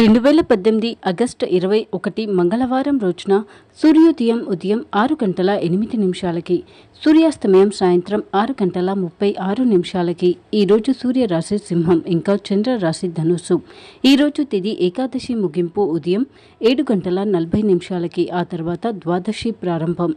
రెండు వేల పద్దెనిమిది ఆగస్టు ఇరవై ఒకటి మంగళవారం రోజున సూర్యోదయం ఉదయం ఆరు గంటల ఎనిమిది నిమిషాలకి సూర్యాస్తమయం సాయంత్రం ఆరు గంటల ముప్పై ఆరు నిమిషాలకి. ఈరోజు సూర్యరాశి సింహం ఇంకా చంద్రరాశి ధనుస్సు. ఈరోజు తిది ఏకాదశి ముగింపు ఉదయం ఏడు గంటల నలభై నిమిషాలకి ఆ తర్వాత ద్వాదశి ప్రారంభం.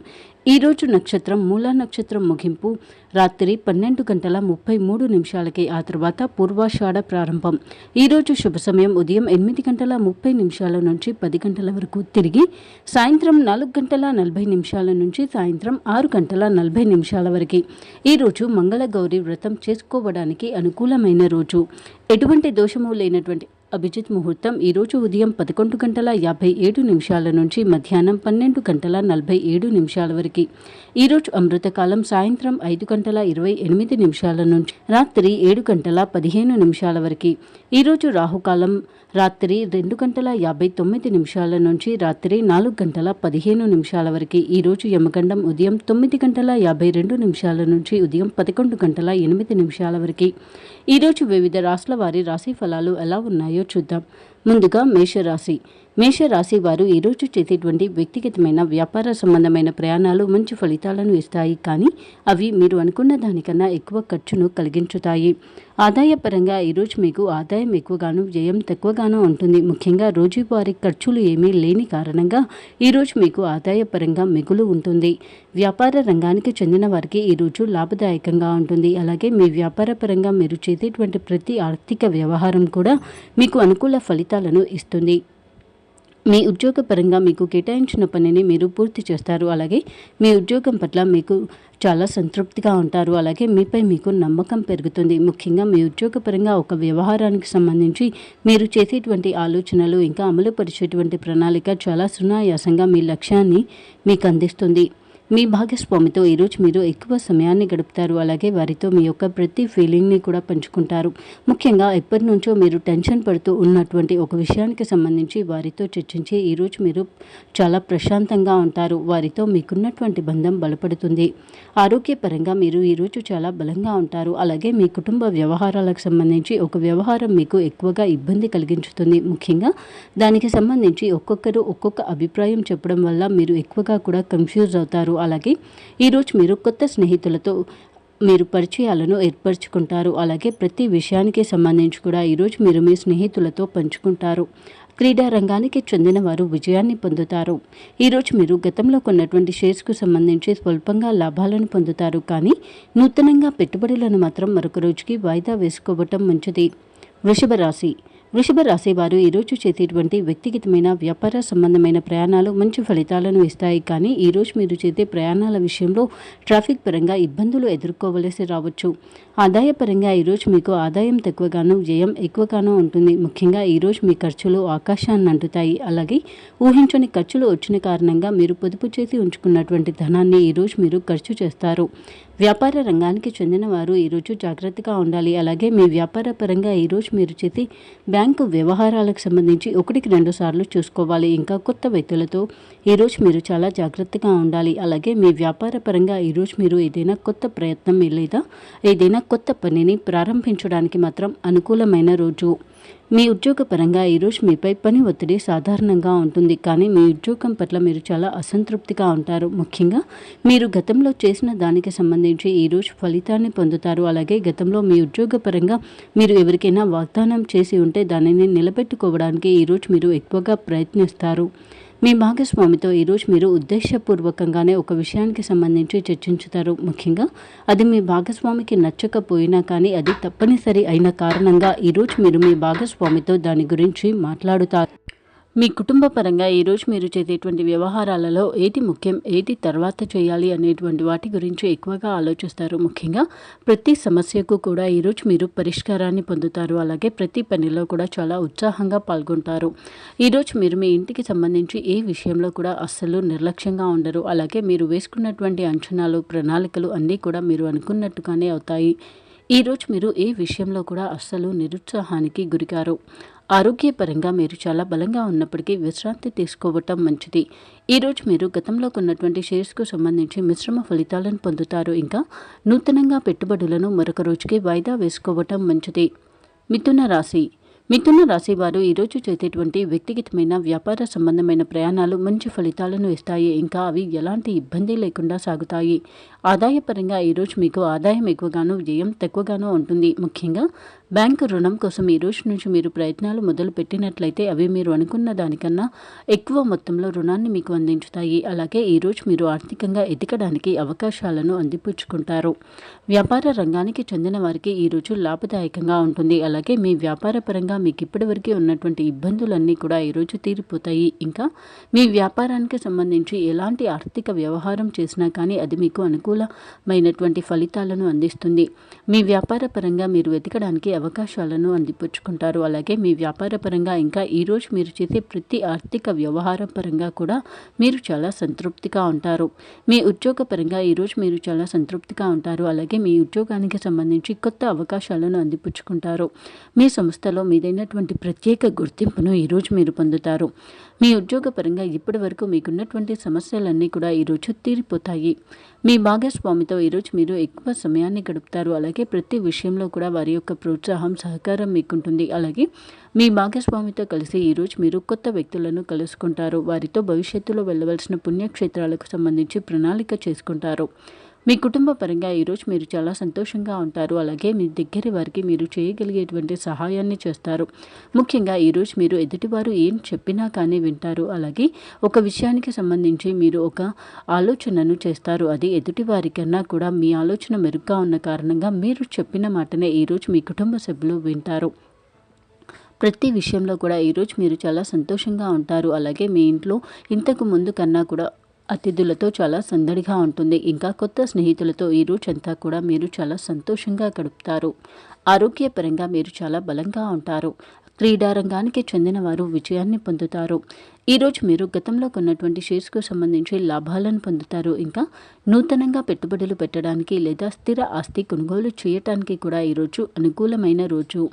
ఈరోజు నక్షత్రం మూలా నక్షత్రం ముగింపు. రాత్రి పన్నెండు గంటల ముప్పై మూడు నిమిషాలకి ఆ తర్వాత పూర్వాషాఢ ప్రారంభం. ఈరోజు శుభ సమయం ఉదయం ఎనిమిది గంటల ముప్పై నిమిషాల నుంచి పది గంటల వరకు తిరిగి సాయంత్రం నాలుగు గంటల నలభై నిమిషాల నుంచి సాయంత్రం ఆరు గంటల నలభై నిమిషాల వరకు. ఈరోజు మంగళగౌరి వ్రతం చేసుకోవడానికి అనుకూలమైన రోజు. ఎటువంటి దోషము లేనటువంటి అభిజిత్ ముహూర్తం ఈరోజు ఉదయం పదకొండు గంటల యాభై ఏడు నిమిషాల నుంచి మధ్యాహ్నం పన్నెండు గంటల నలభై ఏడు నిమిషాల వరకు. ఈరోజు అమృతకాలం సాయంత్రం ఐదు గంటల ఇరవై ఎనిమిది నిమిషాల నుంచి రాత్రి ఏడు గంటల పదిహేను నిమిషాల వరకు. ఈరోజు రాహుకాలం రాత్రి రెండు గంటల యాభై తొమ్మిది నిమిషాల నుంచి రాత్రి నాలుగు గంటల పదిహేను నిమిషాల వరకు. ఈరోజు యమగండం ఉదయం తొమ్మిది గంటల యాభై రెండు నిమిషాల నుంచి ఉదయం పదకొండు గంటల ఎనిమిది నిమిషాల వరకు. ఈరోజు వివిధ రాష్ట్రాల వారి రాశి ఫలాలు ఎలా ఉన్నాయో చూద్దాం ముందుగా మేషరాశి. మేషరాశి వారు ఈరోజు చేసేటువంటి వ్యక్తిగతమైన వ్యాపార సంబంధమైన ప్రయాణాలు మంచి ఫలితాలను ఇస్తాయి. కానీ అవి మీరు అనుకున్న దానికన్నా ఎక్కువ ఖర్చును కలిగించుతాయి. ఆదాయపరంగా ఈరోజు మీకు ఆదాయం ఎక్కువగాను వ్యయం తక్కువగానూ ఉంటుంది. ముఖ్యంగా రోజువారీ ఖర్చులు ఏమీ లేని కారణంగా ఈరోజు మీకు ఆదాయపరంగా మిగులు ఉంటుంది. వ్యాపార రంగానికి చెందిన వారికి ఈరోజు లాభదాయకంగా ఉంటుంది. అలాగే మీ వ్యాపార పరంగా మీరు చేసేటువంటి ప్రతి ఆర్థిక వ్యవహారం కూడా మీకు అనుకూల ఫలితాలను ఇస్తుంది. మీ ఉద్యోగపరంగా మీకు కేటాయించిన పనిని మీరు పూర్తి చేస్తారు. అలాగే మీ ఉద్యోగం పట్ల మీకు చాలా సంతృప్తిగా ఉంటారు. అలాగే మీపై మీకు నమ్మకం పెరుగుతుంది. ముఖ్యంగా మీ ఉద్యోగపరంగా ఒక వ్యవహారానికి సంబంధించి మీరు చేసేటువంటి ఆలోచనలు ఇంకా అమలు పరిచేటువంటి ప్రణాళిక చాలా సునాయాసంగా మీ లక్ష్యాన్ని మీకు అందిస్తుంది. మీ భాగస్వామితో ఈరోజు మీరు ఎక్కువ సమయాన్ని గడుపుతారు. అలాగే వారితో మీ యొక్క ప్రతి ఫీలింగ్ని కూడా పంచుకుంటారు. ముఖ్యంగా ఎప్పటి నుంచో మీరు టెన్షన్ పడుతూ ఉన్నటువంటి ఒక విషయానికి సంబంధించి వారితో చర్చించి ఈరోజు మీరు చాలా ప్రశాంతంగా ఉంటారు. వారితో మీకున్నటువంటి బంధం బలపడుతుంది. ఆరోగ్యపరంగా మీరు ఈరోజు చాలా బలంగా ఉంటారు. అలాగే మీ కుటుంబ వ్యవహారాలకు సంబంధించి ఒక వ్యవహారం మీకు ఎక్కువగా ఇబ్బంది కలిగించుతుంది. ముఖ్యంగా దానికి సంబంధించి ఒక్కొక్కరు ఒక్కొక్క అభిప్రాయం చెప్పడం వల్ల మీరు ఎక్కువగా కూడా కన్ఫ్యూజ్ అవుతారు. అలాగే ఈరోజు మీరు కొత్త స్నేహితులతో మీరు పరిచయాలను ఏర్పరచుకుంటారు. అలాగే ప్రతి విషయానికి సంబంధించి కూడా ఈరోజు మీరు మీ స్నేహితులతో పంచుకుంటారు. క్రీడా రంగానికి చెందిన వారు విజయాన్ని పొందుతారు. ఈరోజు మీరు గతంలో కొన్నటువంటి షేర్స్కు సంబంధించి స్వల్పంగా లాభాలను పొందుతారు. కానీ నూతనంగా పెట్టుబడులను మాత్రం మరొక రోజుకి వాయిదా వేసుకోవటం మంచిది. వృషభ రాశి వృషభ రాశి వారు ఈరోజు చేసేటువంటి వ్యక్తిగతమైన వ్యాపార సంబంధమైన ప్రయాణాలు మంచి ఫలితాలను ఇస్తాయి. కానీ ఈరోజు మీరు చేసే ప్రయాణాల విషయంలో ట్రాఫిక్ పరంగా ఇబ్బందులు ఎదుర్కోవలసి రావచ్చు. ఆదాయ పరంగా ఈరోజు మీకు ఆదాయం తక్కువగాను వ్యయం ఎక్కువగానూ ఉంటుంది. ముఖ్యంగా ఈరోజు మీ ఖర్చులు ఆకాశాన్ని అంటుతాయి. అలాగే ఊహించని ఖర్చులు వచ్చిన కారణంగా మీరు పొదుపు చేసి ఉంచుకున్నటువంటి ధనాన్ని ఈరోజు మీరు ఖర్చు చేస్తారు. వ్యాపార రంగానికి చెందిన వారు ఈరోజు జాగ్రత్తగా ఉండాలి. అలాగే మీ వ్యాపార పరంగా ఈరోజు మీరు చేసి బ్యాంకు వ్యవహారాలకు సంబంధించి ఒకటికి రెండు సార్లు చూసుకోవాలి. ఇంకా కొత్త వ్యక్తులతో ఈరోజు మీరు చాలా జాగ్రత్తగా ఉండాలి. అలాగే మీ వ్యాపార పరంగా ఈరోజు మీరు ఏదైనా కొత్త ప్రయత్నం లేదా ఏదైనా కొత్త పనిని ప్రారంభించడానికి మాత్రం అనుకూలమైన రోజు. మీ ఉద్యోగపరంగా ఈరోజు మీపై పని ఒత్తిడి సాధారణంగా ఉంటుంది. కానీ మీ ఉద్యోగం పట్ల మీరు చాలా అసంతృప్తిగా ఉంటారు. ముఖ్యంగా మీరు గతంలో చేసిన దానికి సంబంధించి ఈరోజు ఫలితాన్ని పొందుతారు. అలాగే గతంలో మీ ఉద్యోగపరంగా మీరు ఎవరికైనా వాగ్దానం చేసి ఉంటే దానిని నిలబెట్టుకోవడానికి ఈరోజు మీరు ఎక్కువగా ప్రయత్నిస్తారు. మీ భాగస్వామితో ఈరోజు మీరు ఉద్దేశపూర్వకంగానే ఒక విషయానికి సంబంధించి చర్చించుతారు. ముఖ్యంగా అది మీ భాగస్వామికి నచ్చకపోయినా కానీ అది తప్పనిసరి అయిన కారణంగా ఈరోజు మీరు మీ భాగస్వామితో దాని గురించి మాట్లాడుతారు. మీ కుటుంబ పరంగా ఈరోజు మీరు చేసేటువంటి వ్యవహారాలలో ఏది ముఖ్యం ఏది తర్వాత చేయాలి అనేటువంటి వాటి గురించి ఎక్కువగా ఆలోచిస్తారు. ముఖ్యంగా ప్రతి సమస్యకు కూడా ఈరోజు మీరు పరిష్కారాన్ని పొందుతారు. అలాగే ప్రతి పనిలో కూడా చాలా ఉత్సాహంగా పాల్గొంటారు. ఈరోజు మీరు మీ ఇంటికి సంబంధించి ఏ విషయంలో కూడా అస్సలు నిర్లక్ష్యంగా ఉండరు. అలాగే మీరు వేసుకున్నటువంటి అంచనాలు ప్రణాళికలు అన్నీ కూడా మీరు అనుకున్నట్టుగానే అవుతాయి. ఈరోజు మీరు ఏ విషయంలో కూడా అస్సలు నిరుత్సాహానికి గురికారు. ఆరోగ్యపరంగా మీరు చాలా బలంగా ఉన్నప్పటికీ విశ్రాంతి తీసుకోవటం మంచిది. ఈరోజు మీరు గతంలో కొన్నటువంటి షేర్స్కు సంబంధించి మిశ్రమ ఫలితాలను పొందుతారు. ఇంకా నూతనంగా పెట్టుబడులను మరొక రోజుకి వాయిదా వేసుకోవటం మంచిది. మిథున రాశి. మిథున రాశి వారు ఈరోజు చేసేటువంటి వ్యక్తిగతమైన వ్యాపార సంబంధమైన ప్రయాణాలు మంచి ఫలితాలను ఇస్తాయి. ఇంకా అవి ఎలాంటి ఇబ్బంది లేకుండా సాగుతాయి. ఆదాయపరంగా ఈరోజు మీకు ఆదాయం ఎక్కువగాను వ్యయం తక్కువగానూ ఉంటుంది. ముఖ్యంగా బ్యాంకు రుణం కోసం ఈ రోజు నుంచి మీరు ప్రయత్నాలు మొదలు పెట్టినట్లయితే అవి మీరు అనుకున్న దానికన్నా ఎక్కువ మొత్తంలో రుణాన్ని మీకు అందించుతాయి. అలాగే ఈరోజు మీరు ఆర్థికంగా ఎదగడానికి అవకాశాలను అందిపుచ్చుకుంటారు. వ్యాపార రంగానికి చెందిన వారికి ఈరోజు లాభదాయకంగా ఉంటుంది. అలాగే మీ వ్యాపార పరంగా మీకు ఇప్పటివరకు ఉన్నటువంటి ఇబ్బందులన్నీ కూడా ఈరోజు తీరిపోతాయి. ఇంకా మీ వ్యాపారానికి సంబంధించి ఎలాంటి ఆర్థిక వ్యవహారం చేసినా కానీ అది మీకు అనుకూలమైనటువంటి ఫలితాలను అందిస్తుంది. మీ వ్యాపార పరంగా మీరు వెతకడానికి అవకాశాలను అందిపుచ్చుకుంటారు. అలాగే మీ వ్యాపార పరంగా ఇంకా ఈరోజు మీరు చేసే ప్రతి ఆర్థిక వ్యవహారం పరంగా కూడా మీరు చాలా సంతృప్తిగా ఉంటారు. మీ ఉద్యోగ పరంగా ఈరోజు మీరు చాలా సంతృప్తిగా ఉంటారు. అలాగే మీ ఉద్యోగానికి సంబంధించి కొత్త అవకాశాలను అందిపుచ్చుకుంటారు. మీ సంస్థలో మీదైనటువంటి ప్రత్యేక గుర్తింపును ఈరోజు మీరు పొందుతారు. మీ ఉద్యోగపరంగా ఇప్పటి వరకు మీకున్నటువంటి సమస్యలన్నీ కూడా ఈరోజు తీరిపోతాయి. మీ భాగస్వామితో ఈరోజు మీరు ఎక్కువ సమయాన్ని గడుపుతారు. అలాగే ప్రతి విషయంలో కూడా వారి యొక్క ప్రోత్సాహం సహకారం మీకుంటుంది. అలాగే మీ భాగస్వామితో కలిసి ఈరోజు మీరు కొత్త వ్యక్తులను కలుసుకుంటారు. వారితో భవిష్యత్తులో వెళ్ళవలసిన పుణ్యక్షేత్రాలకు సంబంధించి ప్రణాళిక చేసుకుంటారు. మీ కుటుంబ పరంగా ఈరోజు మీరు చాలా సంతోషంగా ఉంటారు. అలాగే మీ దగ్గర వారికి మీరు చేయగలిగేటువంటి సహాయాన్ని చేస్తారు. ముఖ్యంగా ఈరోజు మీరు ఎదుటివారు ఏం చెప్పినా కానీ వింటారు. అలాగే ఒక విషయానికి సంబంధించి మీరు ఒక ఆలోచనను చేస్తారు. అది ఎదుటి వారికన్నా కూడా మీ ఆలోచన మెరుగ్గా ఉన్న కారణంగా మీరు చెప్పిన మాటనే ఈరోజు మీ కుటుంబ సభ్యులు వింటారు. ప్రతి విషయంలో కూడా ఈరోజు మీరు చాలా సంతోషంగా ఉంటారు. అలాగే మీ ఇంట్లో ఇంతకు ముందు కన్నా కూడా అతిథులతో చాలా సందడిగా ఉంటుంది. ఇంకా కొత్త స్నేహితులతో ఈ రోజంతా కూడా మీరు చాలా సంతోషంగా గడుపుతారు. ఆరోగ్యపరంగా మీరు చాలా బలంగా ఉంటారు. క్రీడారంగానికి చెందిన వారు విజయాన్ని పొందుతారు. ఈరోజు మీరు గతంలో కొన్నటువంటి షేర్స్కు సంబంధించి లాభాలను పొందుతారు. ఇంకా నూతనంగా పెట్టుబడులు పెట్టడానికి లేదా స్థిర ఆస్తి కొనుగోలు చేయటానికి కూడా ఈరోజు అనుకూలమైన రోజు.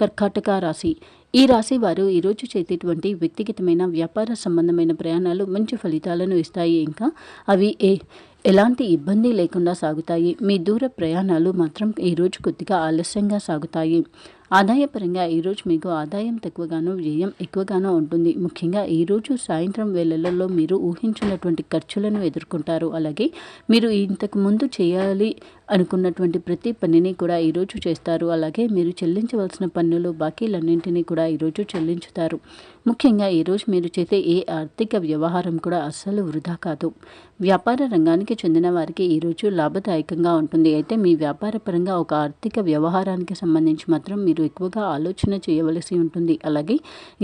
కర్కాటక రాశి. ఈ రాశి వారు ఈరోజు చేసేటువంటి వ్యక్తిగతమైన వ్యాపార సంబంధమైన ప్రయాణాలు మంచి ఫలితాలను ఇస్తాయి. ఇంకా అవి ఏ ఎలాంటి ఇబ్బంది లేకుండా సాగుతాయి. మీ దూర ప్రయాణాలు మాత్రం ఈరోజు కొద్దిగా ఆలస్యంగా సాగుతాయి. ఆదాయపరంగా ఈరోజు మీకు ఆదాయం తక్కువగాను వ్యయం ఎక్కువగానో ఉంటుంది. ముఖ్యంగా ఈరోజు సాయంత్రం వేళలలో మీరు ఊహించినటువంటి ఖర్చులను ఎదుర్కొంటారు. అలాగే మీరు ఇంతకు ముందు చేయాలి అనుకున్నటువంటి ప్రతి పనిని కూడా ఈరోజు చేస్తారు. అలాగే మీరు చెల్లించవలసిన పన్నులు బాకీలన్నింటినీ కూడా ఈరోజు చెల్లించుతారు. ముఖ్యంగా ఈరోజు మీరు చేసే ఏ ఆర్థిక వ్యవహారం కూడా అస్సలు వృధా కాదు. వ్యాపార రంగానికి చెందిన వారికి ఈరోజు లాభదాయకంగా ఉంటుంది. అయితే మీ వ్యాపార పరంగా ఒక ఆర్థిక వ్యవహారానికి సంబంధించి మాత్రం మీరు మీరు ఎక్కువగా ఆలోచన చేయవలసి ఉంటుంది. అలాగే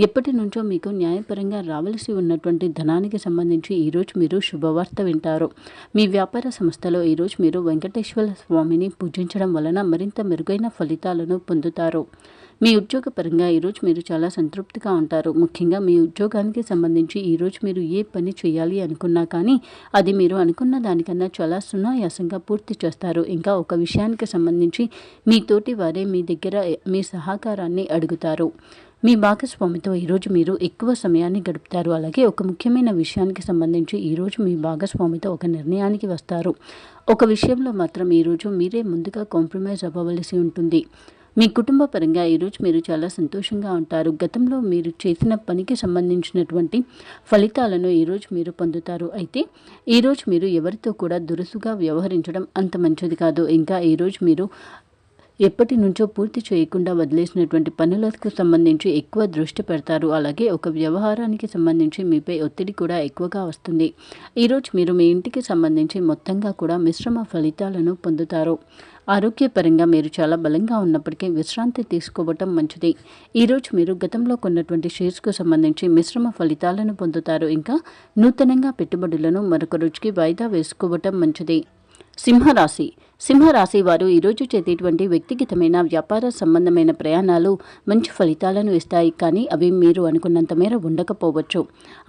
ఎప్పటి నుంచో మీకు న్యాయపరంగా రావలసి ఉన్నటువంటి ధనానికి సంబంధించి ఈరోజు మీరు శుభవార్త వింటారు. మీ వ్యాపార సంస్థలో ఈరోజు మీరు వెంకటేశ్వర స్వామిని పూజించడం వలన మరింత మెరుగైన ఫలితాలను పొందుతారు. మీ ఉద్యోగపరంగా ఈరోజు మీరు చాలా సంతృప్తిగా ఉంటారు. ముఖ్యంగా మీ ఉద్యోగానికి సంబంధించి ఈరోజు మీరు ఏ పని చేయాలి అనుకున్నా కానీ అది మీరు అనుకున్న దానికన్నా చాలా సునాయాసంగా పూర్తి చేస్తారు. ఇంకా ఒక విషయానికి సంబంధించి మీ తోటి వారే మీ దగ్గర మీ సహకారాన్ని అడుగుతారు. మీ భాగస్వామితో ఈరోజు మీరు ఎక్కువ సమయాన్ని గడుపుతారు. అలాగే ఒక ముఖ్యమైన విషయానికి సంబంధించి ఈరోజు మీ భాగస్వామితో ఒక నిర్ణయానికి వస్తారు. ఒక విషయంలో మాత్రం ఈరోజు మీరే ముందుగా కాంప్రమైజ్ అవ్వవలసి ఉంటుంది. మీ కుటుంబ పరంగా ఈరోజు మీరు చాలా సంతోషంగా ఉంటారు. గతంలో మీరు చేసిన పనికి సంబంధించినటువంటి ఫలితాలను ఈరోజు మీరు పొందుతారు. అయితే ఈరోజు మీరు ఎవరితో కూడా దురుసుగా వ్యవహరించడం అంత మంచిది కాదు. ఇంకా ఈరోజు మీరు ఎప్పటి నుంచో పూర్తి చేయకుండా వదిలేసినటువంటి పనులకు సంబంధించి ఎక్కువ దృష్టి పెడతారు. అలాగే ఒక వ్యవహారానికి సంబంధించి మీపై ఒత్తిడి కూడా ఎక్కువగా వస్తుంది. ఈరోజు మీరు మీ ఇంటికి సంబంధించి మొత్తంగా కూడా మిశ్రమ ఫలితాలను పొందుతారు. ఆరోగ్యపరంగా మీరు చాలా బలంగా ఉన్నప్పటికీ విశ్రాంతి తీసుకోవటం మంచిది. ఈరోజు మీరు గతంలో కొన్నటువంటి షేర్స్కు సంబంధించి మిశ్రమ ఫలితాలను పొందుతారు. ఇంకా నూతనంగా పెట్టుబడులను మరొక రోజుకి వాయిదా వేసుకోవటం మంచిది. సింహరాశి. సింహరాశి వారు ఈరోజు చేసేటువంటి వ్యక్తిగతమైన వ్యాపార సంబంధమైన ప్రయాణాలు మంచి ఫలితాలను ఇస్తాయి. కానీ అవి మీరు అనుకున్నంత మేర ఉండకపోవచ్చు.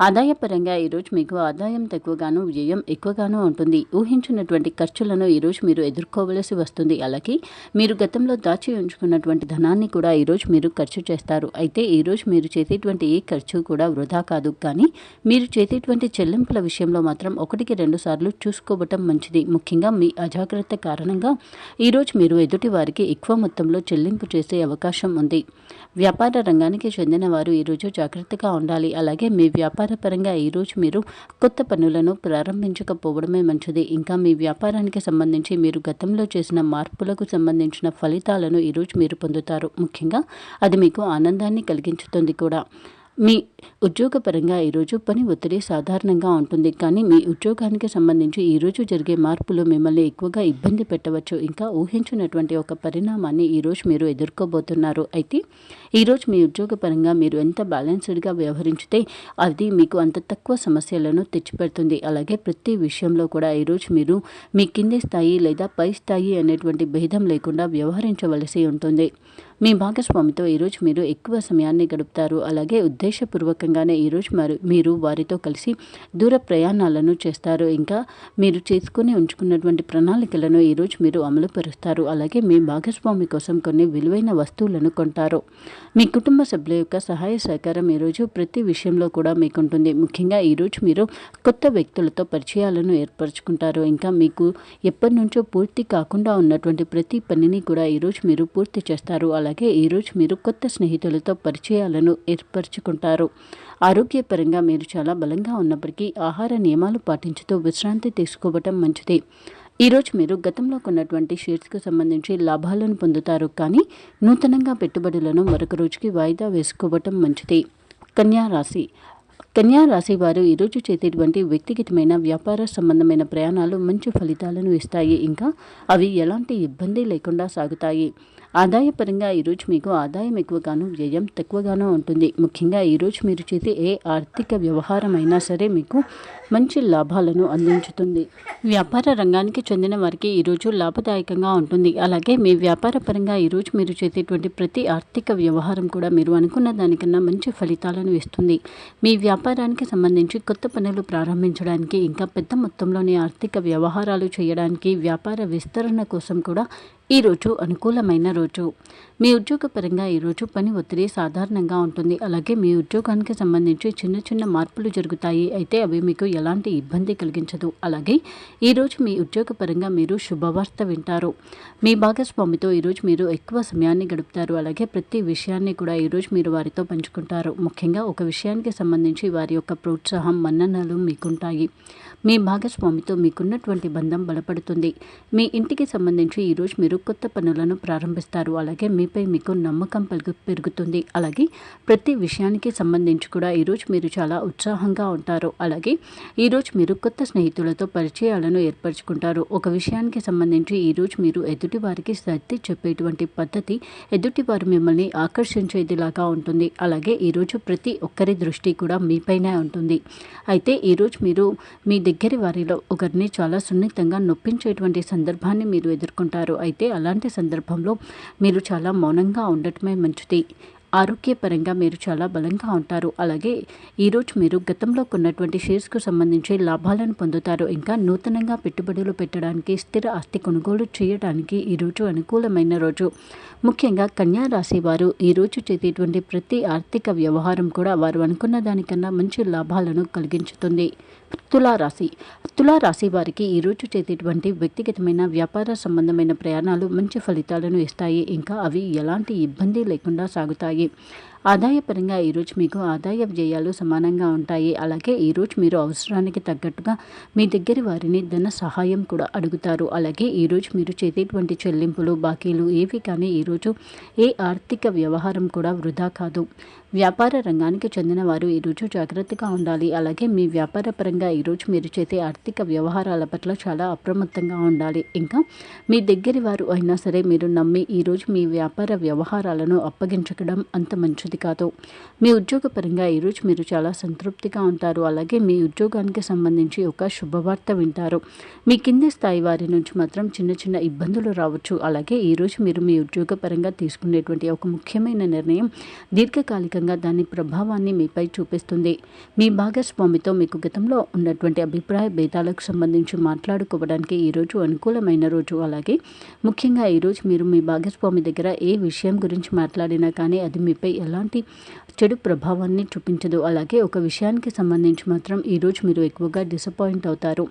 ఆదాయపరంగా ఈరోజు మీకు ఆదాయం తక్కువగాను వ్యయం ఎక్కువగాను ఉంటుంది. ఊహించినటువంటి ఖర్చులను ఈరోజు మీరు ఎదుర్కోవలసి వస్తుంది. అలాగే మీరు గతంలో దాచి ఉంచుకున్నటువంటి ధనాన్ని కూడా ఈరోజు మీరు ఖర్చు చేస్తారు. అయితే ఈరోజు మీరు చేసేటువంటి ఏ ఖర్చు కూడా వృధా కాదు. కానీ మీరు చేసేటువంటి చెల్లింపుల విషయంలో మాత్రం ఒకటికి రెండు సార్లు చూసుకోవటం మంచిది. ముఖ్యంగా మీ అజాగ్రత్త కారణంగా ఈరోజు మీరు ఎదుటి వారికి ఎక్కువ మొత్తంలో చెల్లింపు చేసే అవకాశం ఉంది. వ్యాపార రంగానికి చెందిన వారు ఈరోజు జాగ్రత్తగా ఉండాలి. అలాగే మీ వ్యాపార పరంగా ఈరోజు మీరు కొత్త పనులను ప్రారంభించకపోవడమే మంచిది. ఇంకా మీ వ్యాపారానికి సంబంధించి మీరు గతంలో చేసిన మార్పులకు సంబంధించిన ఫలితాలను ఈరోజు మీరు పొందుతారు. ముఖ్యంగా అది మీకు ఆనందాన్ని కలిగించుతుంది కూడా. మీ ఉద్యోగపరంగా ఈరోజు పని ఒత్తిడి సాధారణంగా ఉంటుంది. కానీ మీ ఉద్యోగానికి సంబంధించి ఈరోజు జరిగే మార్పులు మిమ్మల్ని ఎక్కువగా ఇబ్బంది పెట్టవచ్చు. ఇంకా ఊహించినటువంటి ఒక పరిణామాన్ని ఈరోజు మీరు ఎదుర్కోబోతున్నారు. అయితే ఈరోజు మీ ఉద్యోగపరంగా మీరు ఎంత బ్యాలెన్స్డ్గా వ్యవహరించితే అది మీకు అంత తక్కువ సమస్యలను తెచ్చిపెడుతుంది. అలాగే ప్రతి విషయంలో కూడా ఈరోజు మీరు మీ కింది స్థాయి లేదా పై స్థాయి అనేటువంటి భేదం లేకుండా వ్యవహరించవలసి ఉంటుంది. మీ భాగస్వామితో ఈరోజు మీరు ఎక్కువ సమయాన్ని గడుపుతారు. అలాగే ఉద్దేశపూర్వకంగానే ఈరోజు మరి మీరు వారితో కలిసి దూర ప్రయాణాలను చేస్తారు. ఇంకా మీరు చేసుకుని ఉంచుకున్నటువంటి ప్రణాళికలను ఈరోజు మీరు అమలుపరుస్తారు. అలాగే మీ భాగస్వామి కోసం కొన్ని విలువైన వస్తువులను కొంటారు. మీ కుటుంబ సభ్యుల యొక్క సహాయ సహకారం ఈరోజు ప్రతి విషయంలో కూడా మీకుంటుంది. ముఖ్యంగా ఈరోజు మీరు కొత్త వ్యక్తులతో పరిచయాలను ఏర్పరచుకుంటారు. ఇంకా మీకు ఎప్పటి నుంచో పూర్తి కాకుండా ఉన్నటువంటి ప్రతి పనిని కూడా ఈరోజు మీరు పూర్తి చేస్తారు. అలాగే ఈరోజు మీరు కొత్త స్నేహితులతో పరిచయాలను ఏర్పరచుకుంటారు. ఆరోగ్యపరంగా మీరు చాలా బలంగా ఉన్నప్పటికీ ఆహార నియమాలు పాటించుతూ విశ్రాంతి తీసుకోవటం మంచిది. ఈరోజు మీరు గతంలో కొన్నటువంటి షేర్స్కు సంబంధించి లాభాలను పొందుతారు కానీ నూతనంగా పెట్టుబడులను మరొక రోజుకి వాయిదా వేసుకోవటం మంచిది. కన్యా రాశి. కన్యా రాశి వారు ఈరోజు చేసేటువంటి వ్యక్తిగతమైన వ్యాపార సంబంధమైన ప్రయాణాలు మంచి ఫలితాలను ఇస్తాయి. ఇంకా అవి ఎలాంటి ఇబ్బంది లేకుండా సాగుతాయి. ఆదాయపరంగా ఈరోజు మీకు ఆదాయం ఎక్కువగాను వ్యయం తక్కువగానూ ఉంటుంది. ముఖ్యంగా ఈరోజు మీరు చేసే ఏ ఆర్థిక వ్యవహారం అయినా సరే మీకు మంచి లాభాలను అందించుతుంది. వ్యాపార రంగానికి చెందిన వారికి ఈరోజు లాభదాయకంగా ఉంటుంది. అలాగే మీ వ్యాపార పరంగా ఈరోజు మీరు చేసేటువంటి ప్రతి ఆర్థిక వ్యవహారం కూడా మీరు అనుకున్న దానికన్నా మంచి ఫలితాలను ఇస్తుంది. మీ వ్యాపారానికి సంబంధించి కొత్త పనులు ప్రారంభించడానికి ఇంకా పెద్ద మొత్తంలోని ఆర్థిక వ్యవహారాలు చేయడానికి వ్యాపార విస్తరణ కోసం కూడా ఈరోజు అనుకూలమైన రోజు. మీ ఉద్యోగపరంగా ఈరోజు పని ఒత్తిడి సాధారణంగా ఉంటుంది. అలాగే మీ ఉద్యోగానికి సంబంధించి చిన్న చిన్న మార్పులు జరుగుతాయి. అయితే అవి మీకు ఎలాంటి ఇబ్బంది కలిగించదు. అలాగే ఈరోజు మీ ఉద్యోగపరంగా మీరు శుభవార్త వింటారు. మీ భాగస్వామితో ఈరోజు మీరు ఎక్కువ సమయాన్ని గడుపుతారు. అలాగే ప్రతి విషయాన్ని కూడా ఈరోజు మీరు వారితో పంచుకుంటారు. ముఖ్యంగా ఒక విషయానికి సంబంధించి వారి యొక్క ప్రోత్సాహం మన్ననలు మీకుంటాయి. మీ భాగస్వామితో మీకున్నటువంటి బంధం బలపడుతుంది. మీ ఇంటికి సంబంధించి ఈరోజు మీరు కొత్త పనులను ప్రారంభిస్తారు. అలాగే మీపై మీకు నమ్మకం పెరుగు పెరుగుతుంది. అలాగే ప్రతి విషయానికి సంబంధించి కూడా ఈరోజు మీరు చాలా ఉత్సాహంగా ఉంటారు. అలాగే ఈరోజు మీరు కొత్త స్నేహితులతో పరిచయాలను ఏర్పరచుకుంటారు. ఒక విషయానికి సంబంధించి ఈరోజు మీరు ఎదుటి వారికి సర్ది చెప్పేటువంటి పద్ధతి ఎదుటి వారు మిమ్మల్ని ఆకర్షించేదిలాగా ఉంటుంది. అలాగే ఈరోజు ప్రతి ఒక్కరి దృష్టి కూడా మీపైనే ఉంటుంది. అయితే ఈరోజు మీరు మీ దగ్గర వారిలో ఒకరిని చాలా సున్నితంగా నొప్పించేటువంటి సందర్భాన్ని మీరు ఎదుర్కొంటారు. అయితే అలాంటి సందర్భంలో మీరు చాలా మౌనంగా ఉండటమే మంచిది. ఆరోగ్యపరంగా మీరు చాలా బలంగా ఉంటారు. అలాగే ఈరోజు మీరు గతంలో కొన్నటువంటి షేర్స్కు సంబంధించి లాభాలను పొందుతారు. ఇంకా నూతనంగా పెట్టుబడులు పెట్టడానికి స్థిర ఆస్తి కొనుగోలు చేయడానికి ఈరోజు అనుకూలమైన రోజు. ముఖ్యంగా కన్యా రాశి వారు ఈరోజు చేసేటువంటి ప్రతి ఆర్థిక వ్యవహారం కూడా వారు అనుకున్న దానికన్నా మంచి లాభాలను కలిగించుతుంది. తులారాశి. తులారాశి వారికి ఈరోజు చేసేటువంటి వ్యక్తిగతమైన వ్యాపార సంబంధమైన ప్రయాణాలు మంచి ఫలితాలను ఇస్తాయి. ఇంకా అవి ఎలాంటి ఇబ్బంది లేకుండా సాగుతాయి. ఆదాయపరంగా ఈరోజు మీకు ఆదాయ వ్యయాలు సమానంగా ఉంటాయి. అలాగే ఈరోజు మీరు అవసరానికి తగ్గట్టుగా మీ దగ్గర వారిని ధన సహాయం కూడా అడుగుతారు. అలాగే ఈరోజు మీరు చేసేటువంటి చెల్లింపులు బాకీలు ఏవి కానీ ఈరోజు ఏ ఆర్థిక వ్యవహారం కూడా వృధా కాదు. వ్యాపార రంగానికి చెందిన వారు ఈరోజు జాగ్రత్తగా ఉండాలి. అలాగే మీ వ్యాపార పరంగా ఈరోజు మీరు చేసే ఆర్థిక వ్యవహారాల పట్ల చాలా అప్రమత్తంగా ఉండాలి. ఇంకా మీ దగ్గర వారు అయినా సరే మీరు నమ్మి ఈరోజు మీ వ్యాపార వ్యవహారాలను అప్పగించడం అంత మంచిది కాదు. మీ ఉద్యోగపరంగా ఈరోజు మీరు చాలా సంతృప్తిగా ఉంటారు. అలాగే మీ ఉద్యోగానికి సంబంధించి ఒక శుభవార్త వింటారు. మీ కింది స్థాయి వారి నుంచి మాత్రం చిన్న చిన్న ఇబ్బందులు రావచ్చు. అలాగే ఈరోజు మీరు మీ ఉద్యోగపరంగా తీసుకునేటువంటి ఒక ముఖ్యమైన నిర్ణయం దీర్ఘకాలికంగా దాని ప్రభావాన్ని మీపై చూపిస్తుంది. మీ భాగస్వామితో మీకు గతంలో ఉన్నటువంటి అభిప్రాయ భేదాలకు సంబంధించి మాట్లాడుకోవడానికి ఈరోజు అనుకూలమైన రోజు. అలాగే ముఖ్యంగా ఈరోజు మీరు మీ భాగస్వామి దగ్గర ఏ విషయం గురించి మాట్లాడినా కానీ అది మీపై ఎలా ఎలాంటి చెడు ప్రభావాన్ని చూపించదు. అలాగే ఒక విషయానికి సంబంధించి మాత్రం ఈరోజు మీరు ఎక్కువగా డిసప్పాయింట్ అవుతారు.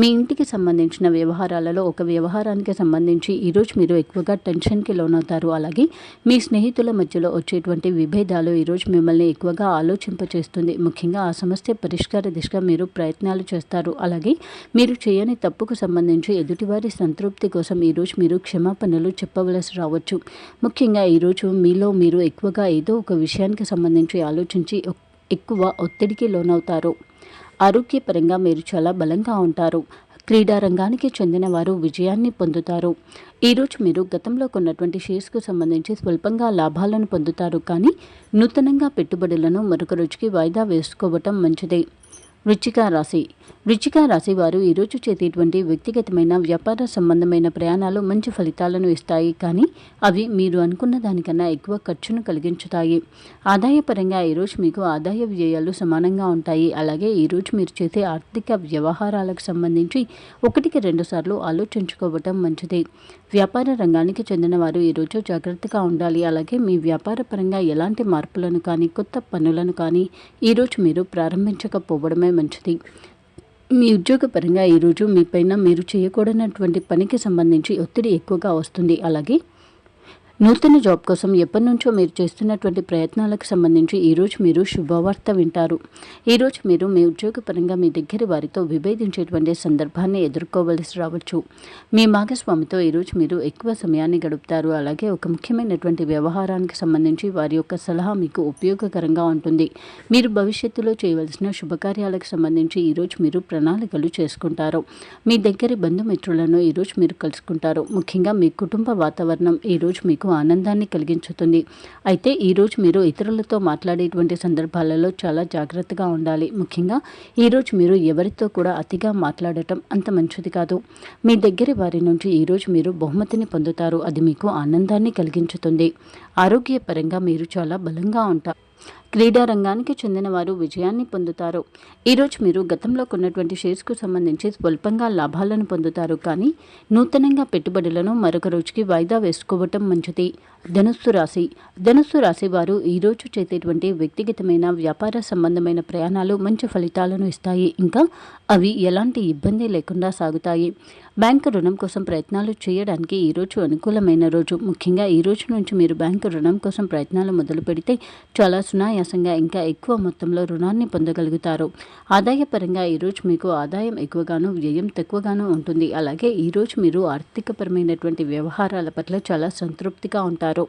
మీ ఇంటికి సంబంధించిన వ్యవహారాలలో ఒక వ్యవహారానికి సంబంధించి ఈరోజు మీరు ఎక్కువగా టెన్షన్కి లోనవుతారు. అలాగే మీ స్నేహితుల మధ్యలో వచ్చేటువంటి విభేదాలు ఈరోజు మిమ్మల్ని ఎక్కువగా ఆలోచింపచేస్తుంది. ముఖ్యంగా ఆ సమస్య పరిష్కార దిశగా మీరు ప్రయత్నాలు చేస్తారు. అలాగే మీరు చేయని తప్పుకు సంబంధించి ఎదుటివారి సంతృప్తి కోసం ఈరోజు మీరు క్షమాపణలు చెప్పవలసి రావచ్చు. ముఖ్యంగా ఈరోజు మీలో మీరు ఎక్కువగా ఏదో ఒక విషయానికి సంబంధించి ఆలోచించి ఎక్కువ ఒత్తిడికి లోనవుతారు. ఆరోగ్యపరంగా మీరు చాలా బలంగా ఉంటారు. క్రీడా రంగానికి చెందిన వారు విజయాన్ని పొందుతారు. ఈరోజు మీరు గతంలో కొన్నటువంటి షేర్స్కు సంబంధించి స్వల్పంగా లాభాలను పొందుతారు. కానీ నూతనంగా పెట్టుబడులను మరొక రోజుకి వాయిదా వేసుకోవటం మంచిదే. వృచ్చిక రాశి. వృచ్చిక రాశివారు ఈరోజు చేసేటువంటి వ్యక్తిగతమైన వ్యాపార సంబంధమైన ప్రయాణాలు మంచి ఫలితాలను ఇస్తాయి. కానీ అవి మీరు అనుకున్న దానికన్నా ఎక్కువ ఖర్చును కలిగించుతాయి. ఆదాయపరంగా ఈరోజు మీకు ఆదాయ వ్యయాలు సమానంగా ఉంటాయి. అలాగే ఈరోజు మీరు చేసే ఆర్థిక వ్యవహారాలకు సంబంధించి ఒకటికి రెండు సార్లు ఆలోచించుకోవటం మంచిది. వ్యాపార రంగానికి చెందిన వారు ఈరోజు జాగ్రత్తగా ఉండాలి. అలాగే మీ వ్యాపార పరంగా ఎలాంటి మార్పులను కానీ కొత్త పనులను కానీ ఈరోజు మీరు ప్రారంభించకపోవడమే మంచిది. మీ ఉద్యోగపరంగా ఈరోజు మీ పైన మీరు చేయకూడనటువంటి పనికి సంబంధించి ఒత్తిడి ఎక్కువగా వస్తుంది. అలాగే నూతన జాబ్ కోసం ఎప్పటి నుంచో మీరు చేస్తున్నటువంటి ప్రయత్నాలకు సంబంధించి ఈరోజు మీరు శుభవార్త వింటారు. ఈరోజు మీరు మీ ఉద్యోగపరంగా మీ దగ్గర వారితో విభేదించేటువంటి సందర్భాన్ని ఎదుర్కోవలసి రావచ్చు. మీ భాగస్వామితో ఈరోజు మీరు ఎక్కువ సమయాన్ని గడుపుతారు. అలాగే ఒక ముఖ్యమైనటువంటి వ్యవహారానికి సంబంధించి వారి యొక్క సలహా మీకు ఉపయోగకరంగా ఉంటుంది. మీరు భవిష్యత్తులో చేయవలసిన శుభకార్యాలకు సంబంధించి ఈరోజు మీరు ప్రణాళికలు చేసుకుంటారు. మీ దగ్గర బంధుమిత్రులను ఈరోజు మీరు కలుసుకుంటారు. ముఖ్యంగా మీ కుటుంబ వాతావరణం ఈరోజు మీకు ఆనందాన్ని కలిగించుతుంది. అయితే ఈరోజు మీరు ఇతరులతో మాట్లాడేటువంటి సందర్భాలలో చాలా జాగ్రత్తగా ఉండాలి. ముఖ్యంగా ఈరోజు మీరు ఎవరితో కూడా అతిగా మాట్లాడటం అంత మంచిది కాదు. మీ దగ్గర వారి నుంచి ఈరోజు మీరు బహుమతిని పొందుతారు. అది మీకు ఆనందాన్ని కలిగించుతుంది. ఆరోగ్యపరంగా మీరు చాలా బలంగా ఉంటారు క్రీడా రంగానికి చెందిన వారు విజయాన్ని పొందుతారు. ఈరోజు మీరు గతంలో కొన్నటువంటి షేర్స్కు సంబంధించి స్వల్పంగా లాభాలను పొందుతారు. కానీ నూతనంగా పెట్టుబడులను మరొక రోజుకి వాయిదా వేసుకోవటం మంచిది. ధనుస్సు రాశి. ధనుస్సు రాశి వారు ఈరోజు చేసేటువంటి వ్యక్తిగతమైన వ్యాపార సంబంధమైన ప్రయాణాలు మంచి ఫలితాలను ఇస్తాయి. ఇంకా అవి ఎలాంటి ఇబ్బంది లేకుండా సాగుతాయి. బ్యాంకు రుణం కోసం ప్రయత్నాలు చేయడానికి ఈరోజు అనుకూలమైన రోజు. ముఖ్యంగా ఈ రోజు నుంచి మీరు బ్యాంకు రుణం కోసం ప్రయత్నాలు మొదలు పెడితే చాలా సునాయాసంగా ఇంకా ఎక్కువ మొత్తంలో రుణాన్ని పొందగలుగుతారు. ఆదాయపరంగా ఈరోజు మీకు ఆదాయం ఎక్కువగాను వ్యయం తక్కువగాను ఉంటుంది. అలాగే ఈరోజు మీరు ఆర్థికపరమైనటువంటి వ్యవహారాల పట్ల చాలా సంతృప్తిగా ఉంటారు. చేశారు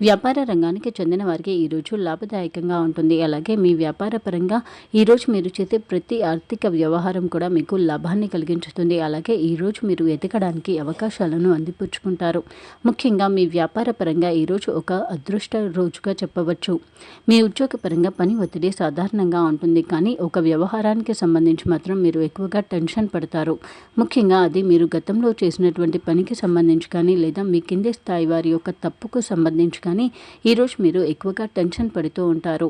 వ్యాపార రంగానికి చెందిన వారికి ఈరోజు లాభదాయకంగా ఉంటుంది. అలాగే మీ వ్యాపార పరంగా ఈరోజు మీరు చేసే ప్రతి ఆర్థిక వ్యవహారం కూడా మీకు లాభాన్ని కలిగించుతుంది. అలాగే ఈరోజు మీరు ఎదగడానికి అవకాశాలను అందిపుచ్చుకుంటారు. ముఖ్యంగా మీ వ్యాపార పరంగా ఈరోజు ఒక అదృష్ట రోజుగా చెప్పవచ్చు. మీ ఉద్యోగ పరంగా పని ఒత్తిడి సాధారణంగా ఉంటుంది. కానీ ఒక వ్యవహారానికి సంబంధించి మాత్రం మీరు ఎక్కువగా టెన్షన్ పడతారు. ముఖ్యంగా అది మీరు గతంలో చేసినటువంటి పనికి సంబంధించి కానీ లేదా మీ కింది స్థాయి వారి యొక్క తప్పుకు సంబంధించి కానీ ఈరోజు మీరు ఎక్కువగా టెన్షన్ పడుతూ ఉంటారు.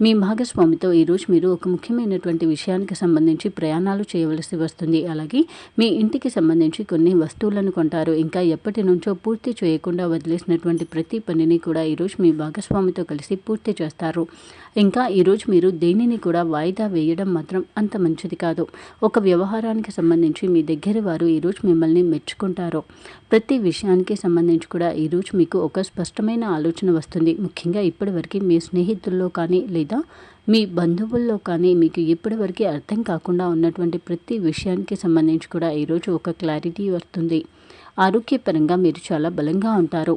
మీ భాగస్వామితో ఈరోజు మీరు ఒక ముఖ్యమైనటువంటి విషయానికి సంబంధించి ప్రయాణాలు చేయవలసి వస్తుంది. అలాగే మీ ఇంటికి సంబంధించి కొన్ని వస్తువులను కొంటారు. ఇంకా ఎప్పటి నుంచో పూర్తి చేయకుండా వదిలేసినటువంటి ప్రతి పనిని కూడా ఈరోజు మీ భాగస్వామితో కలిసి పూర్తి చేస్తారు. ఇంకా ఈరోజు మీరు దేనిని కూడా వాయిదా వేయడం మాత్రం అంత మంచిది కాదు. ఒక వ్యవహారానికి సంబంధించి మీ దగ్గర వారు ఈరోజు మిమ్మల్ని మెచ్చుకుంటారు. ప్రతి విషయానికి సంబంధించి కూడా ఈరోజు మీకు ఒక స్పష్టమైన ఆలోచన వస్తుంది. ముఖ్యంగా ఇప్పటివరకు మీ స్నేహితుల్లో కానీ లేదా మీ బంధువుల్లో కానీ మీకు ఇప్పటివరకు అర్థం కాకుండా ఉన్నటువంటి ప్రతి విషయానికి సంబంధించి కూడా ఈరోజు ఒక క్లారిటీ వస్తుంది. ఆరోగ్యపరంగా మీరు చాలా బలంగా ఉంటారు.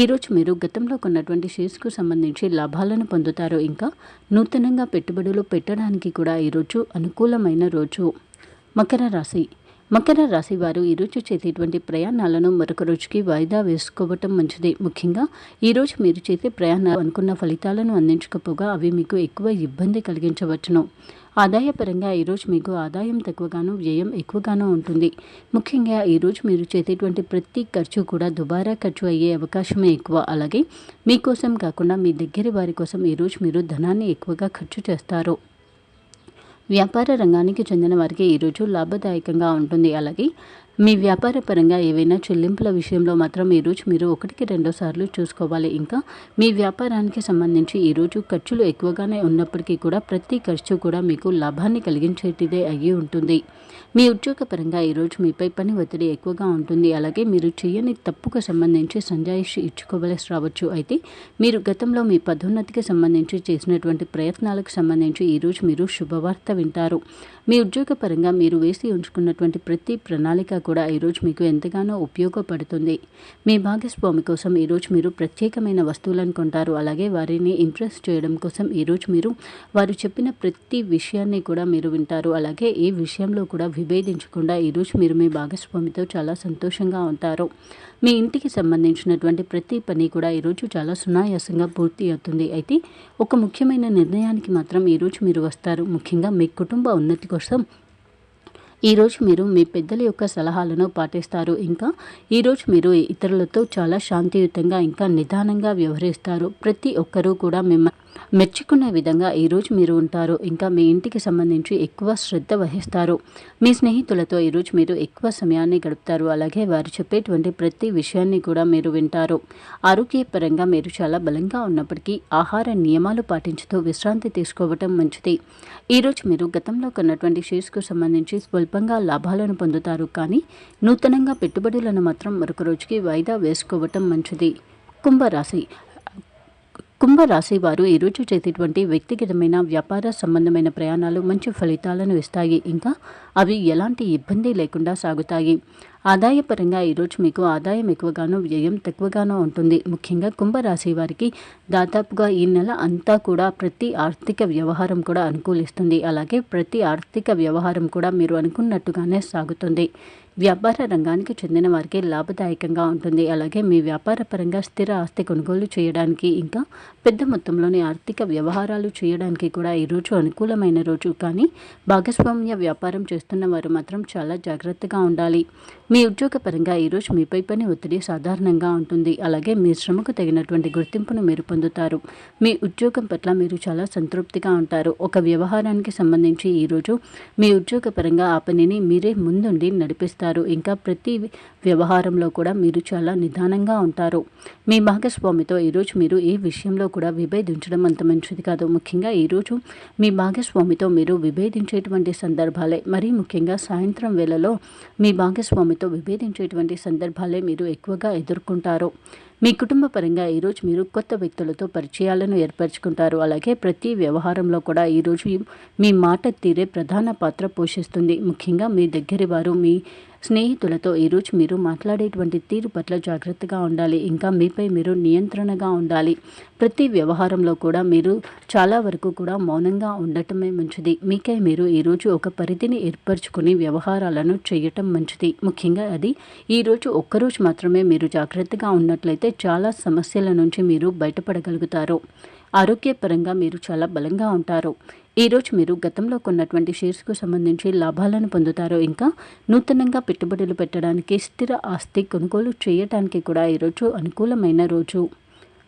ఈరోజు మీరు గతంలో కొన్నటువంటి షేర్స్కు సంబంధించి లాభాలను పొందుతారు. ఇంకా నూతనంగా పెట్టుబడులు పెట్టడానికి కూడా ఈరోజు అనుకూలమైన రోజు. మకర రాశి. మకర రాశి వారు ఈరోజు చేసేటువంటి ప్రయాణాలను మరొక రోజుకి వాయిదా వేసుకోవటం మంచిది. ముఖ్యంగా ఈరోజు మీరు చేసే ప్రయాణాలు అనుకున్న ఫలితాలను అందించకపోగా అవి మీకు ఎక్కువ ఇబ్బంది కలిగించవచ్చును. ఆదాయపరంగా ఈరోజు మీకు ఆదాయం తక్కువగాను వ్యయం ఎక్కువగానూ ఉంటుంది. ముఖ్యంగా ఈరోజు మీరు చేసేటువంటి ప్రతి ఖర్చు కూడా దుబారా ఖర్చు అయ్యే అవకాశమే ఎక్కువ. అలాగే మీకోసం కాకుండా మీ దగ్గర వారి కోసం ఈరోజు మీరు ధనాన్ని ఎక్కువగా ఖర్చు చేస్తారు. వ్యాపార రంగానికి చెందిన వారికి ఈరోజు లాభదాయకంగా ఉంటుంది. అలాగే మీ వ్యాపార పరంగా ఏవైనా చెల్లింపుల విషయంలో మాత్రం ఈరోజు మీరు ఒకటికి రెండు సార్లు చూసుకోవాలి. ఇంకా మీ వ్యాపారానికి సంబంధించి ఈరోజు ఖర్చులు ఎక్కువగానే ఉన్నప్పటికీ కూడా ప్రతి ఖర్చు కూడా మీకు లాభాన్ని కలిగించేటిదే అయ్యి ఉంటుంది. మీ ఉద్యోగ పరంగా ఈరోజు మీపై పని ఒత్తిడి ఎక్కువగా ఉంటుంది. అలాగే మీరు చేయని తప్పుకు సంబంధించి సంజాయిషి ఇచ్చుకోవలసి రావచ్చు. అయితే మీరు గతంలో మీ పదోన్నతికి సంబంధించి చేసినటువంటి ప్రయత్నాలకు సంబంధించి ఈరోజు మీరు శుభవార్త వింటారు. మీ ఉద్యోగపరంగా మీరు వేసి ఉంచుకున్నటువంటి ప్రతి ప్రణాళిక కూడా ఈరోజు మీకు ఎంతగానో ఉపయోగపడుతుంది. మీ భాగస్వామి కోసం ఈరోజు మీరు ప్రత్యేకమైన వస్తువులను కొంటారు. అలాగే వారిని ఇంప్రెస్ చేయడం కోసం ఈరోజు మీరు వారు చెప్పిన ప్రతి విషయాన్ని కూడా మీరు వింటారు. అలాగే ఏ విషయంలో కూడా విభేదించకుండా ఈరోజు మీరు మీ భాగస్వామితో చాలా సంతోషంగా ఉంటారు. మీ ఇంటికి సంబంధించినటువంటి ప్రతి పని కూడా ఈరోజు చాలా సునాయాసంగా పూర్తి అవుతుంది. అయితే ఒక ముఖ్యమైన నిర్ణయానికి మాత్రం ఈరోజు మీరు వస్తారు. ముఖ్యంగా మీ కుటుంబ ఉన్నతి కోసం ఈరోజు మీరు మీ పెద్దల యొక్క సలహాలను పాటిస్తారు. ఇంకా ఈరోజు మీరు ఇతరులతో చాలా శాంతియుతంగా ఇంకా నిదానంగా వ్యవహరిస్తారు. ప్రతి ఒక్కరూ కూడా మిమ్మల్ని మెచ్చుకునే విధంగా ఈరోజు మీరు ఉంటారు. ఇంకా మీ ఇంటికి సంబంధించి ఎక్కువ శ్రద్ధ వహిస్తారు. మీ స్నేహితులతో ఈరోజు మీరు ఎక్కువ సమయాన్ని గడుపుతారు. అలాగే వారు చెప్పేటువంటి ప్రతి విషయాన్ని కూడా మీరు వింటారు. ఆరోగ్యపరంగా మీరు చాలా బలంగా ఉన్నప్పటికీ ఆహార నియమాలు పాటించుతూ విశ్రాంతి తీసుకోవటం మంచిది. ఈరోజు మీరు గతంలో కొన్నటువంటి షేర్స్కు సంబంధించి స్వల్పంగా లాభాలను పొందుతారు. కానీ నూతనంగా పెట్టుబడులను మాత్రం మరొక రోజుకి వాయిదా వేసుకోవటం మంచిది. కుంభరాశి కుంభరాశి వారు ఈరోజు చేసేటువంటి వ్యక్తిగతమైన వ్యాపార సంబంధమైన ప్రయాణాలు మంచి ఫలితాలను ఇస్తాయి. ఇంకా అవి ఎలాంటి ఇబ్బంది లేకుండా సాగుతాయి. ఆదాయపరంగా ఈరోజు మీకు ఆదాయం ఎక్కువగానో వ్యయం తక్కువగానో ఉంటుంది. ముఖ్యంగా కుంభరాశి వారికి దాదాపుగా ఈ నెల అంతా కూడా ప్రతి ఆర్థిక వ్యవహారం కూడా అనుకూలిస్తుంది. అలాగే ప్రతి ఆర్థిక వ్యవహారం కూడా మీరు అనుకున్నట్టుగానే సాగుతుంది. వ్యాపార రంగానికి చెందిన వారికి లాభదాయకంగా ఉంటుంది. అలాగే మీ వ్యాపార పరంగా స్థిర ఆస్తి కొనుగోలు చేయడానికి ఇంకా పెద్ద మొత్తంలోని ఆర్థిక వ్యవహారాలు చేయడానికి కూడా ఈరోజు అనుకూలమైన రోజు. కానీ భాగస్వామ్య వ్యాపారం చేస్తున్న వారు మాత్రం చాలా జాగ్రత్తగా ఉండాలి. మీ ఉద్యోగ పరంగా ఈరోజు మీపై పని ఒత్తిడి సాధారణంగా ఉంటుంది. అలాగే మీ శ్రమకు తగినటువంటి గుర్తింపును మీరు పొందుతారు. మీ ఉద్యోగం పట్ల మీరు చాలా సంతృప్తిగా ఉంటారు. ఒక వ్యవహారానికి సంబంధించి ఈరోజు మీ ఉద్యోగ పరంగా ఆ పనిని మీరే ముందుండి నడిపిస్తారు. ఇంకా ప్రతి వ్యవహారంలో కూడా మీరు చాలా నిదానంగా ఉంటారు. మీ భాగస్వామితో ఈరోజు మీరు ఏ విషయంలో కూడా విభేదించడం అంత మంచిది కాదు. ముఖ్యంగా ఈరోజు మీ భాగస్వామితో మీరు విభేదించేటువంటి సందర్భాలే. మరీ ముఖ్యంగా సాయంత్రం వేళలో మీ భాగస్వామితో విభేదించేటువంటి సందర్భాలే మీరు ఎక్కువగా ఎదుర్కొంటారు. మీ కుటుంబ పరంగా ఈరోజు మీరు కొత్త వ్యక్తులతో పరిచయాలను ఏర్పరచుకుంటారు. అలాగే ప్రతి వ్యవహారంలో కూడా ఈరోజు మీ మాట తీరే ప్రధాన పాత్ర పోషిస్తుంది. ముఖ్యంగా మీ దగ్గర వారు మీ స్నేహితులతో ఈరోజు మీరు మాట్లాడేటువంటి తీరు పట్ల జాగ్రత్తగా ఉండాలి. ఇంకా మీపై మీరు నియంత్రణగా ఉండాలి. ప్రతి వ్యవహారంలో కూడా మీరు చాలా వరకు కూడా మౌనంగా ఉండటమే మంచిది. మీకై మీరు ఈరోజు ఒక పరిధిని ఏర్పరచుకుని వ్యవహారాలను చేయటం మంచిది. ముఖ్యంగా అది ఈరోజు ఒక్కరోజు మాత్రమే మీరు జాగ్రత్తగా ఉన్నట్లయితే చాలా సమస్యల నుంచి మీరు బయటపడగలుగుతారు. ఆరోగ్యపరంగా మీరు చాలా బలంగా ఉంటారు. ఈరోజు మీరు గతంలో కొన్నటువంటి షేర్స్కు సంబంధించి లాభాలను పొందుతారు ఇంకా నూతనంగా పెట్టుబడులు పెట్టడానికి స్థిర ఆస్తి కొనుగోలు చేయటానికి కూడా ఈరోజు అనుకూలమైన రోజు.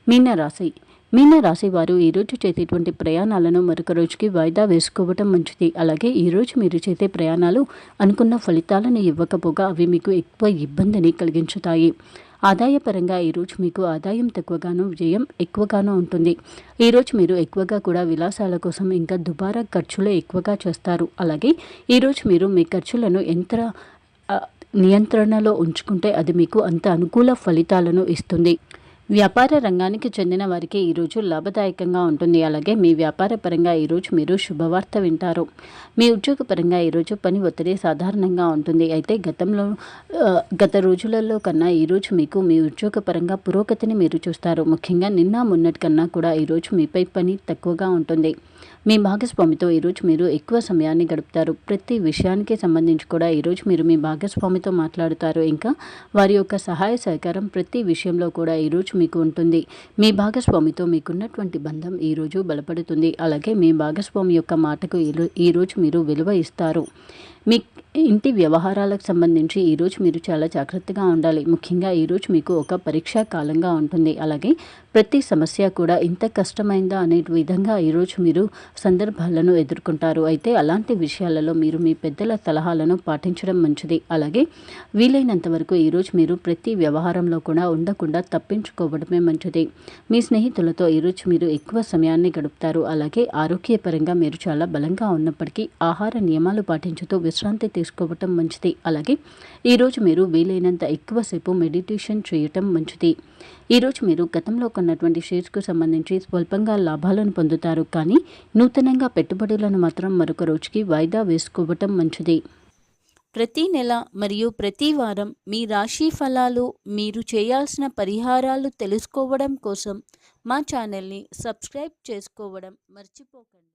మీనరాశి మీనరాశి వారు ఈరోజు చేసేటువంటి ప్రయాణాలను మరొక రోజుకి వాయిదా వేసుకోవటం మంచిది. అలాగే ఈరోజు మీరు చేసే ప్రయాణాలు అనుకున్న ఫలితాలను ఇవ్వకపోగా అవి మీకు ఎక్కువ ఇబ్బందిని కలిగించుతాయి. ఆదాయపరంగా ఈరోజు మీకు ఆదాయం తక్కువగానూ వ్యయం ఎక్కువగానూ ఉంటుంది. ఈరోజు మీరు ఎక్కువగా కూడా విలాసాల కోసం ఇంకా దుబారా ఖర్చులు ఎక్కువగా చేస్తారు. అలాగే ఈరోజు మీరు మీ ఖర్చులను ఎంత నియంత్రణలో ఉంచుకుంటే అది మీకు అంత అనుకూల ఫలితాలను ఇస్తుంది. వ్యాపార రంగానికి చెందిన వారికి ఈరోజు లాభదాయకంగా ఉంటుంది. అలాగే మీ వ్యాపార పరంగా ఈరోజు మీరు శుభవార్త వింటారు. మీ ఉద్యోగ పరంగా ఈరోజు పని ఒత్తిడి సాధారణంగా ఉంటుంది. అయితే గతంలో గత రోజులలో కన్నా ఈరోజు మీకు మీ ఉద్యోగ పరంగా పురోగతిని మీరు చూస్తారు. ముఖ్యంగా నిన్న మొన్నటి కన్నా కూడా ఈరోజు మీపై పని తక్కువగా ఉంటుంది. మీ భాగస్వామితో ఈరోజు మీరు ఎక్కువ సమయాన్ని గడుపుతారు. ప్రతి విషయానికి సంబంధించి కూడా ఈరోజు మీరు మీ భాగస్వామితో మాట్లాడుతారు. ఇంకా వారి యొక్క సహాయ సహకారం ప్రతి విషయంలో కూడా ఈరోజు మీకు ఉంటుంది. మీ భాగస్వామితో మీకున్నటువంటి బంధం ఈరోజు బలపడుతుంది. అలాగే మీ భాగస్వామి యొక్క మాటకు ఈరోజు మీరు విలువ ఇస్తారు. మీ ఇంటి వ్యవహారాలకు సంబంధించి ఈరోజు మీరు చాలా జాగ్రత్తగా ఉండాలి. ముఖ్యంగా ఈరోజు మీకు ఒక పరీక్షా కాలంగా ఉంటుంది. అలాగే ప్రతి సమస్య కూడా ఇంత కష్టమైందా అనే విధంగా ఈరోజు మీరు సందర్భాలను ఎదుర్కొంటారు. అయితే అలాంటి విషయాలలో మీరు మీ పెద్దల సలహాలను పాటించడం మంచిది. అలాగే వీలైనంత వరకు ఈరోజు మీరు ప్రతి వ్యవహారంలో కూడా ఉండకుండా తప్పించుకోవడమే మంచిది. మీ స్నేహితులతో ఈరోజు మీరు ఎక్కువ సమయాన్ని గడుపుతారు. అలాగే ఆరోగ్యపరంగా మీరు చాలా బలంగా ఉన్నప్పటికీ ఆహార నియమాలు పాటించుతూ విశ్రాంతి తీసుకోవటం మంచిది. అలాగే ఈరోజు మీరు వీలైనంత ఎక్కువసేపు మెడిటేషన్ చేయటం మంచిది. ఈరోజు మీరు గతంలో కొన్నటువంటి షేర్స్కు సంబంధించి స్వల్పంగా లాభాలను పొందుతారు. కానీ నూతనంగా పెట్టుబడులను మాత్రం మరొక రోజుకి వాయిదా వేసుకోవటం మంచిది. ప్రతి నెల మరియు ప్రతి వారం మీ రాశి ఫలాలు మీరు చేయాల్సిన పరిహారాలు తెలుసుకోవడం కోసం మా ఛానల్ని సబ్స్క్రైబ్ చేసుకోవడం మర్చిపోకండి.